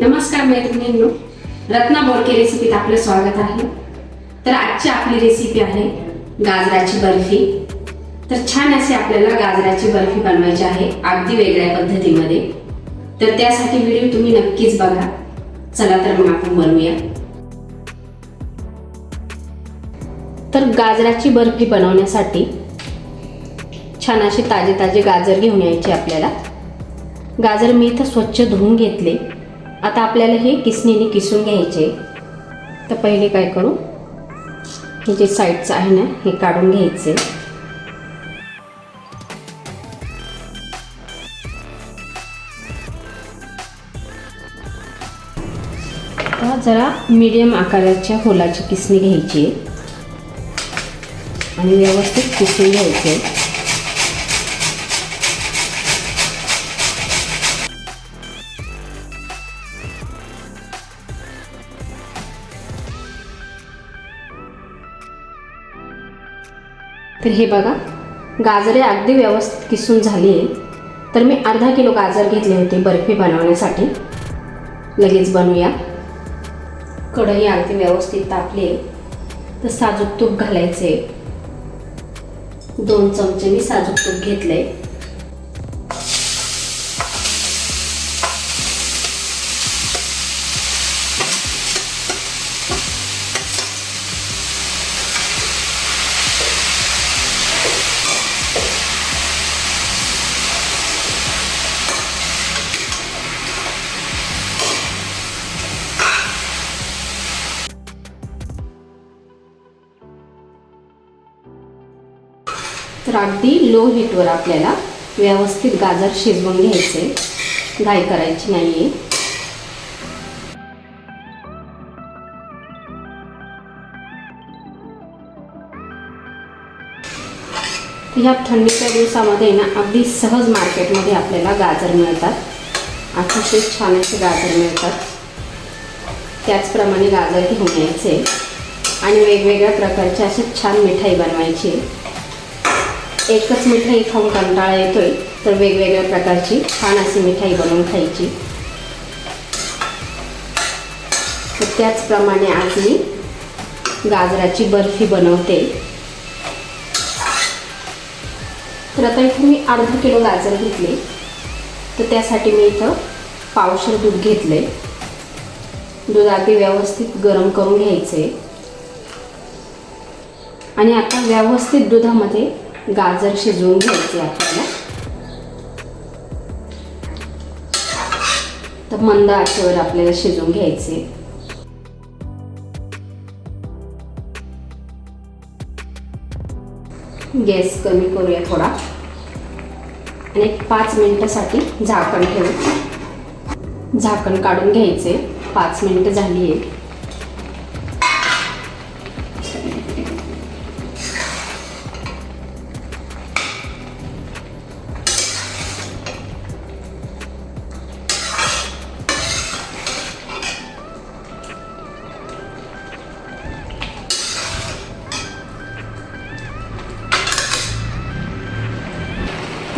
नमस्कार मैत्रिणींनो रत्ना बोडके रेसिपीत आपलं स्वागत आहे. तर आजची आपली रेसिपी आहे गाजराची बर्फी. तर छान असे आपल्याला गाजराची बर्फी बनवायची आहे अगदी वेगळ्या पद्धतीमध्ये. तर त्यासाठी व्हिडिओ तुम्ही नक्कीच बघा. चला तर मग आपण बनवूया. तर गाजराची बर्फी बनवण्यासाठी छान असे ताजे ताजे गाजर घेऊन यायचे आपल्याला. गाजर मी इथं स्वच्छ धुवून घेतले. आता आपल्याला हे किसणीने किसून घ्यायचे. तर पहिले काय करू? हे जे साईडचं आहे ना हे काढून घ्यायचे. आता जरा मीडियम आकाराच्या होलाची किसणी घ्यायची आहे. आणि व्यवस्थित किसून घ्यायचे. तर हे बघा गाजरे अगदी व्यवस्थित किसून झाली आहे तर मी अर्धा किलो गाजर घेतले होते बर्फी बनवण्यासाठी. लगेच बनवूया. कढई अगदी व्यवस्थित तापली आहे. तर साजूक तूप घालायचे दोन चमचे मी साजूक तूप घेतले तर अगदी लो हीटवर आपल्याला व्यवस्थित गाजर शिजवून घ्यायचे. घाई करायची नाही आहे ह्या थंडीच्या दिवसामध्ये ना अगदी सहज मार्केटमध्ये आपल्याला गाजर मिळतात. अतिशय छान असे गाजर मिळतात. त्याचप्रमाणे गाजर घेऊन यायचे. आणि वेगवेगळ्या प्रकारचे असे छान मिठाई बनवायची. एकच मिठाई खाऊन कंटाळा येतोय. तर वेगवेगळ्या प्रकारची छान अशी मिठाई बनवून खायची. तर त्याचप्रमाणे आज मी गाजराची बर्फी बनवते. तर आता इथे मी अर्धा किलो गाजर घेतले. तर त्यासाठी मी इथं पावशर दूध घेतले दूध आधी व्यवस्थित गरम करून घ्यायचे आणि आता व्यवस्थित दुधामध्ये गाजर शिजवून घ्यायची आपल्याला. तर मंद आचेवर आपल्याला शिजवून घ्यायचे. गॅस कमी करूया थोडा. आणि एक पाच मिनिटासाठी झाकण ठेवू. झाकण काढून घ्यायचे. पाच मिनिटं झाली आहे.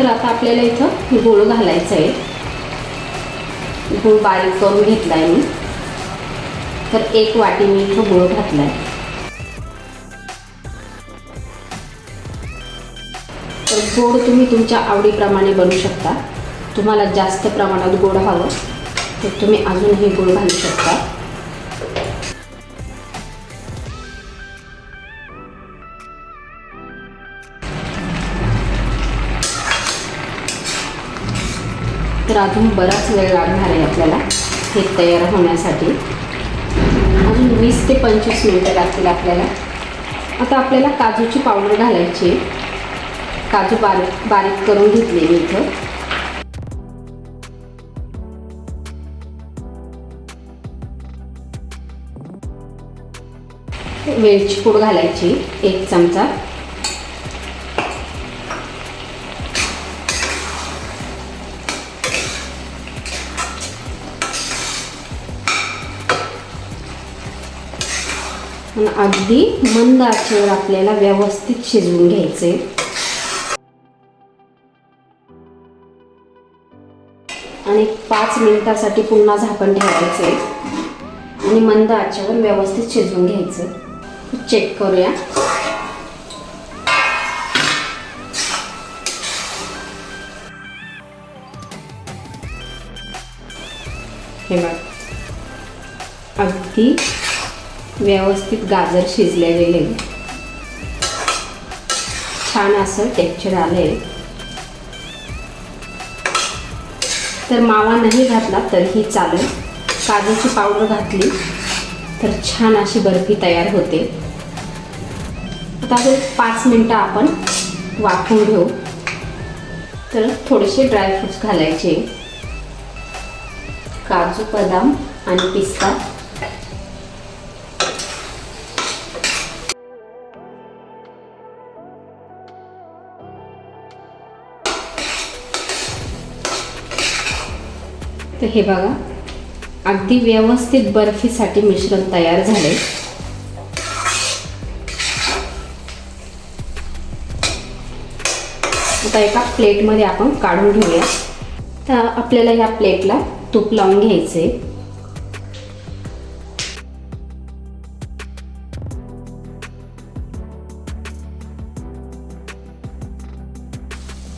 तर आता आपल्याला इथं गुळ घालायचं आहे. गूळ बारीक करून घेतला आहे मी. तर एक वाटी मी इथं गूळ घातला आहे तर गोड तुम्ही तुमच्या आवडीप्रमाणे बनवू शकता. तुम्हाला जास्त प्रमाणात गोड हवं तर तुम्ही अजूनही गूळ घालू शकता. तर अजून बराच वेळ लागणार आहे आपल्याला हे तयार होण्यासाठी. अजून वीस ते पंचवीस मिनटं लागतील आपल्याला. आता आपल्याला काजूची पावडर घालायची काजू बारीक बारीक करून घेतले मी इथं. वेलची पूड घालायची एक चमचा. अगदी मंद आचेवर आपल्याला व्यवस्थित शिजवून घ्यायचे. आणि पाच मिनिटासाठी पुन्हा झाकण ठेवायचं. आहे आणि मंद आचेवर व्यवस्थित शिजवून घ्यायचं. चेक करूया. हे बघ. अगदी व्यवस्थित गाजर शिजले गेले छान असं टेक्चर आले तर मावा नाही घातला तरीही चालेल. काजूची पावडर घातली तर छान अशी बर्फी तयार होते. आता अजून पाच मिनटं आपण वाफवून घेऊ. तर थोडेसे ड्रायफ्रुट्स घालायचे. काजू बदाम आणि पिस्ता. तर हे बघा. अगदी व्यवस्थित बर्फीसाठी मिश्रण तयार झाले आता एका प्लेटमध्ये आपण काढून घेऊया. तर आपल्याला ह्या प्लेटला तूप लावून घ्यायचे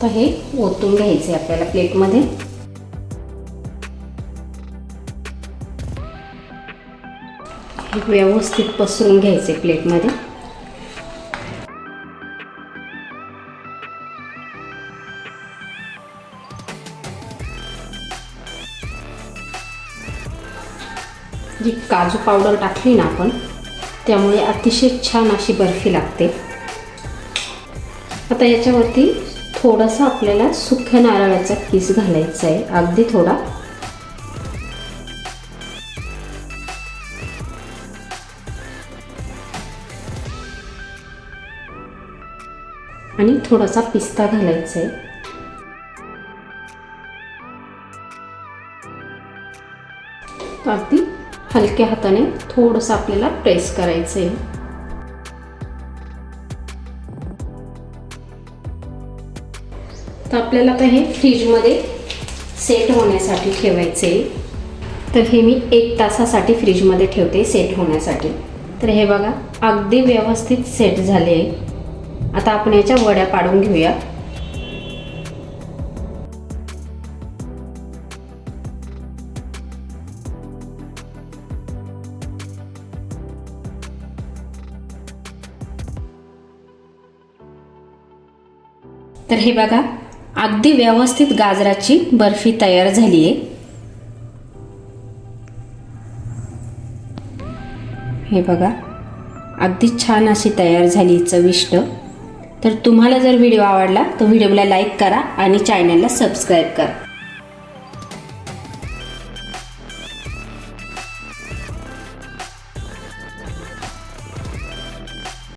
तर हे ओतून घ्यायचे आपल्याला प्लेटमध्ये. व्यवस्थित पसरून घ्यायचे प्लेटमध्ये. जी काजू पावडर टाकली ना आपण त्यामुळे अतिशय छान अशी बर्फी लागते. आता याच्यावरती थोडासा आपल्याला सुक्या नारळाचा किस घालायचा आहे. अगदी थोडा आणि थोडासा पिस्ता घालायचा आहे. अगदी हलक्या हाताने थोडंसं आपल्याला प्रेस करायचं आहे. तर आपल्याला आता हे फ्रीजमध्ये सेट होण्यासाठी ठेवायचे आहे. तर हे मी एक तासासाठी फ्रीजमध्ये ठेवते सेट होण्यासाठी. तर हे बघा अगदी व्यवस्थित सेट झाले आता आपण याच्या वड्या पाडून घेऊया. तर हे बघा अगदी व्यवस्थित गाजराची बर्फी तयार झाली आहे. हे बघा अगदी छान अशी तयार झाली चविष्ट. तर तुम्हाला जर व्हिडिओ आवडला तर व्हिडिओला लाईक करा आणि चॅनलला सबस्क्राईब करा.